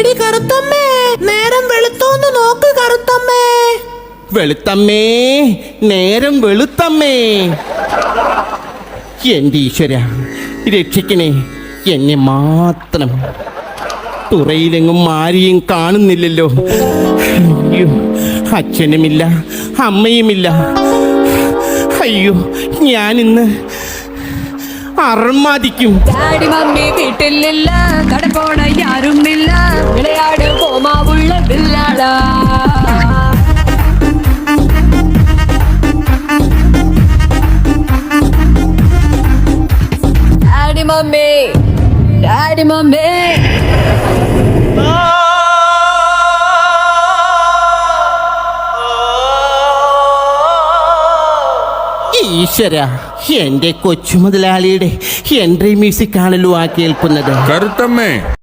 എടി കറുത്തമ്മേ. നേരം വെളുത്തോന്ന് നോക്ക് കറുത്തമ്മേ. വെളുത്തമ്മേ നേരം വെളുത്തമ്മേ. എന്റെ ഈശ്വര രക്ഷിക്കണേ എന്നെ മാത്രം. തുറയിലെങ്ങും ആരെയും കാണുന്നില്ലല്ലോ. അയ്യോ അച്ഛനുമില്ല അമ്മയുമില്ല. അയ്യോ ഞാനിന്ന് അർമാദിക്കും. വീട്ടിലില്ല. Daddy mummy daddy mummy. ഈശ്വര എന്റെ കൊച്ചു മുതലാളിയുടെ എൻട്രി മ്യൂസിക് ആണല്ലോ ആ കേൾക്കുന്നത്. കറുത്തമ്മേ